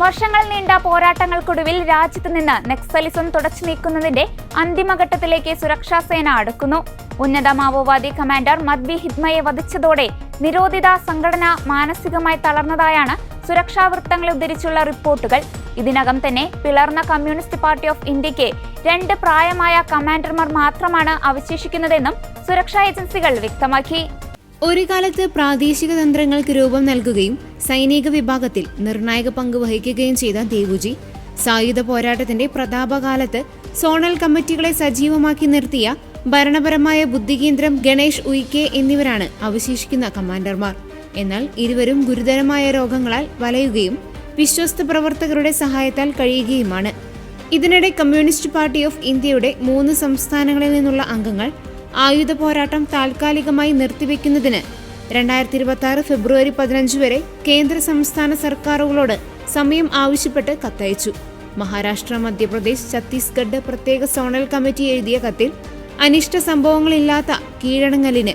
വർഷങ്ങൾ നീണ്ട പോരാട്ടങ്ങൾക്കൊടുവിൽ രാജ്യത്ത് നിന്ന് നക്സലിസം തുടച്ചു നീക്കുന്നതിന്റെ അന്തിമഘട്ടത്തിലേക്ക് സുരക്ഷാ സേന അടുക്കുന്നു. ഉന്നത മാവോവാദി കമാൻഡർ മദ്ബി ഹിദ്മയെ വധിച്ചതോടെ നിരോധിത സംഘടന മാനസികമായി തളർന്നതായാണ് സുരക്ഷാ വൃത്തങ്ങൾ ഉദ്ധരിച്ചുള്ള റിപ്പോർട്ടുകൾ. ഇതിനകം തന്നെ പിളർന്ന കമ്മ്യൂണിസ്റ്റ് പാർട്ടി ഓഫ് ഇന്ത്യയ്ക്ക് രണ്ട് പ്രായമായ കമാൻഡർമാർ മാത്രമാണ് അവശേഷിക്കുന്നതെന്നും സുരക്ഷാ ഏജൻസികൾ വ്യക്തമാക്കി. ഒരു കാലത്ത് പ്രാദേശിക തന്ത്രങ്ങൾക്ക് രൂപം നൽകുകയും സൈനിക വിഭാഗത്തിൽ നിർണായക പങ്ക് വഹിക്കുകയും ചെയ്ത ദേവുജി സായുധ പോരാട്ടത്തിന്റെ പ്രതാപകാലത്ത് സോണൽ കമ്മിറ്റികളെ സജീവമാക്കി നിർത്തിയ ഭരണപരമായ ബുദ്ധികേന്ദ്രം ഗണേഷ് ഉയിക്കെ എന്നിവരാണ് അവശേഷിക്കുന്ന കമാൻഡർമാർ. എന്നാൽ ഇരുവരും ഗുരുതരമായ രോഗങ്ങളാൽ വലയുകയും വിശ്വസ്ത പ്രവർത്തകരുടെ സഹായത്താൽ കഴിയുകയുമാണ്. ഇതിനിടെ കമ്മ്യൂണിസ്റ്റ് പാർട്ടി ഓഫ് ഇന്ത്യയുടെ മൂന്ന് സംസ്ഥാനങ്ങളിൽ നിന്നുള്ള അംഗങ്ങൾ ആയുധ പോരാട്ടം താൽക്കാലികമായി നിർത്തിവെക്കുന്നതിന് രണ്ടായിരത്തി ഇരുപത്തി ആറ് ഫെബ്രുവരി പതിനഞ്ച് വരെ കേന്ദ്ര സംസ്ഥാന സർക്കാരുകളോട് സമയം ആവശ്യപ്പെട്ട് കത്തയച്ചു. മഹാരാഷ്ട്ര മധ്യപ്രദേശ് ഛത്തീസ്ഗഡ് പ്രത്യേക സോണൽ കമ്മിറ്റി എഴുതിയ കത്തിൽ അനിഷ്ട സംഭവങ്ങളില്ലാത്ത കീഴടങ്ങലിന്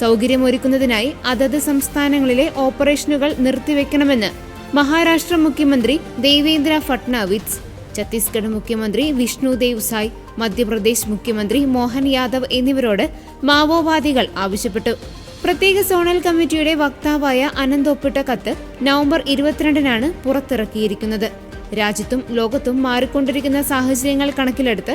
സൗകര്യമൊരുക്കുന്നതിനായി അതത് സംസ്ഥാനങ്ങളിലെ ഓപ്പറേഷനുകൾ നിർത്തിവെക്കണമെന്ന് മഹാരാഷ്ട്ര മുഖ്യമന്ത്രി ദേവേന്ദ്ര ഫട്നാവിസ് ഛത്തീസ്ഗഡ് മുഖ്യമന്ത്രി വിഷ്ണു ദേവ് സായ് മധ്യപ്രദേശ് മുഖ്യമന്ത്രി മോഹൻ യാദവ് എന്നിവരോട് മാവോവാദികൾ ആവശ്യപ്പെട്ടു. പ്രത്യേക സോണൽ കമ്മിറ്റിയുടെ വക്താവായ അനന്ത് ഒപ്പിട്ട കത്ത് നവംബർ ഇരുപത്തിരണ്ടിനാണ് പുറത്തിറക്കിയിരിക്കുന്നത്. രാജ്യത്തും ലോകത്തും മാറിക്കൊണ്ടിരിക്കുന്ന സാഹചര്യങ്ങൾ കണക്കിലെടുത്ത്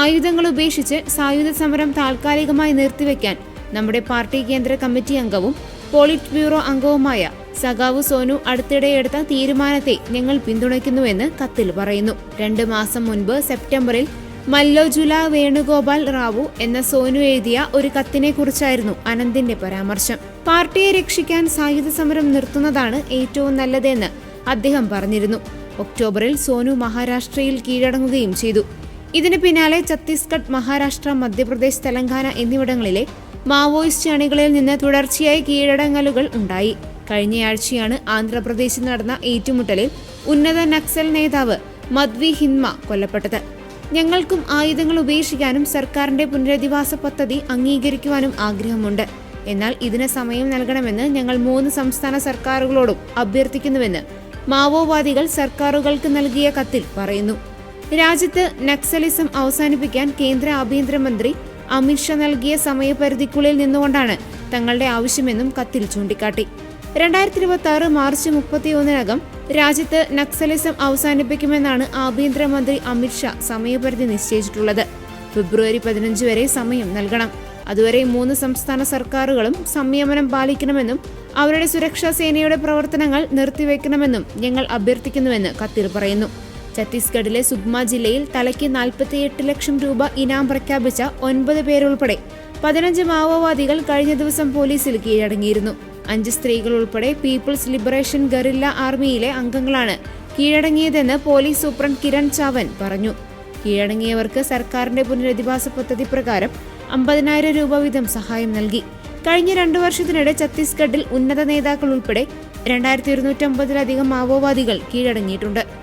ആയുധങ്ങൾ ഉപേക്ഷിച്ച് സായുധ സമരം താൽക്കാലികമായി നിർത്തിവെക്കാൻ നമ്മുടെ പാർട്ടി കേന്ദ്ര കമ്മിറ്റി അംഗവും പോളിറ്റ് ബ്യൂറോ അംഗവുമായ സഖാവ് സോനു അടുത്തിടെ എടുത്ത തീരുമാനത്തെ ഞങ്ങൾ പിന്തുണയ്ക്കുന്നുവെന്ന് കത്തിൽ പറയുന്നു. രണ്ട് മാസം മുൻപ് സെപ്റ്റംബറിൽ മല്ലോജുല വേണുഗോപാൽ റാവു എന്ന സോനു എഴുതിയ ഒരു കത്തിനെ കുറിച്ചായിരുന്നു അനന്തിന്റെ പരാമർശം. പാർട്ടിയെ രക്ഷിക്കാൻ സായുധ സമരം നിർത്തുന്നതാണ് ഏറ്റവും നല്ലതെന്ന് അദ്ദേഹം പറഞ്ഞിരുന്നു. ഒക്ടോബറിൽ സോനു മഹാരാഷ്ട്രയിൽ കീഴടങ്ങുകയും ചെയ്തു. ഇതിന് പിന്നാലെ ഛത്തീസ്ഗഡ് മഹാരാഷ്ട്ര മധ്യപ്രദേശ് തെലങ്കാന എന്നിവിടങ്ങളിലെ മാവോയിസ്റ്റ് അണികളിൽ നിന്ന് തുടർച്ചയായി കീഴടങ്ങലുകൾ ഉണ്ടായി. കഴിഞ്ഞയാഴ്ചയാണ് ആന്ധ്രാപ്രദേശിൽ നടന്ന ഏറ്റുമുട്ടലിൽ ഉന്നത നക്സൽ നേതാവ് മദ്വി ഹിന്മ കൊല്ലപ്പെട്ടത്. ഞങ്ങൾക്കും ആയുധങ്ങൾ ഉപേക്ഷിക്കാനും സർക്കാരിന്റെ പുനരധിവാസ പദ്ധതി അംഗീകരിക്കുവാനും ആഗ്രഹമുണ്ട്. എന്നാൽ ഇതിന് സമയം നൽകണമെന്ന് ഞങ്ങൾ മൂന്ന് സംസ്ഥാന സർക്കാരുകളോടും അഭ്യർത്ഥിക്കുന്നുവെന്ന് മാവോവാദികൾ സർക്കാരുകൾക്ക് നൽകിയ കത്തിൽ പറയുന്നു. രാജ്യത്ത് നക്സലിസം അവസാനിപ്പിക്കാൻ കേന്ദ്ര ആഭ്യന്തരമന്ത്രി അമിത്ഷാ നൽകിയ സമയപരിധിക്കുള്ളിൽ നിന്നുകൊണ്ടാണ് തങ്ങളുടെ ആവശ്യമെന്നും കത്തിൽ ചൂണ്ടിക്കാട്ടി. രണ്ടായിരത്തി ഇരുപത്തി ആറ് മാർച്ച് മുപ്പത്തിയൊന്നിനകം രാജ്യത്ത് നക്സലിസം അവസാനിപ്പിക്കുമെന്നാണ് ആഭ്യന്തരമന്ത്രി അമിത്ഷാ സമയപരിധി നിശ്ചയിച്ചിട്ടുള്ളത്. ഫെബ്രുവരി പതിനഞ്ച് വരെ സമയം നൽകണം. അതുവരെ മൂന്ന് സംസ്ഥാന സർക്കാരുകളും സംയമനം പാലിക്കണമെന്നും അവരുടെ സുരക്ഷാ സേനയുടെ പ്രവർത്തനങ്ങൾ നിർത്തിവെക്കണമെന്നും ഞങ്ങൾ അഭ്യർത്ഥിക്കുന്നുവെന്ന് കത്തിൽ പറയുന്നു. ഛത്തീസ്ഗഡിലെ സുഗ്മ ജില്ലയിൽ തലയ്ക്ക് നാൽപ്പത്തിയെട്ട് ലക്ഷം രൂപ ഇനാം പ്രഖ്യാപിച്ച ഒൻപത് പേരുൾപ്പെടെ പതിനഞ്ച് മാവോവാദികൾ കഴിഞ്ഞ ദിവസം പോലീസിൽ കീഴടങ്ങിയിരുന്നു. അഞ്ച് സ്ത്രീകൾ ഉൾപ്പെടെ പീപ്പിൾസ് ലിബറേഷൻ ഗറില്ല ആർമിയിലെ അംഗങ്ങളാണ് കീഴടങ്ങിയതെന്ന് പോലീസ് സൂപ്രണ്ട് കിരൺ ചാവൻ പറഞ്ഞു. കീഴടങ്ങിയവർക്ക് സർക്കാരിന്റെ പുനരധിവാസ പദ്ധതി പ്രകാരം അമ്പതിനായിരം രൂപ വീതം സഹായം നൽകി. കഴിഞ്ഞ രണ്ടു വർഷത്തിനിടെ ഛത്തീസ്ഗഡിൽ ഉന്നത നേതാക്കൾ ഉൾപ്പെടെ രണ്ടായിരത്തി ഇരുന്നൂറ്റമ്പതിലധികം മാവോവാദികൾ കീഴടങ്ങിയിട്ടുണ്ട്.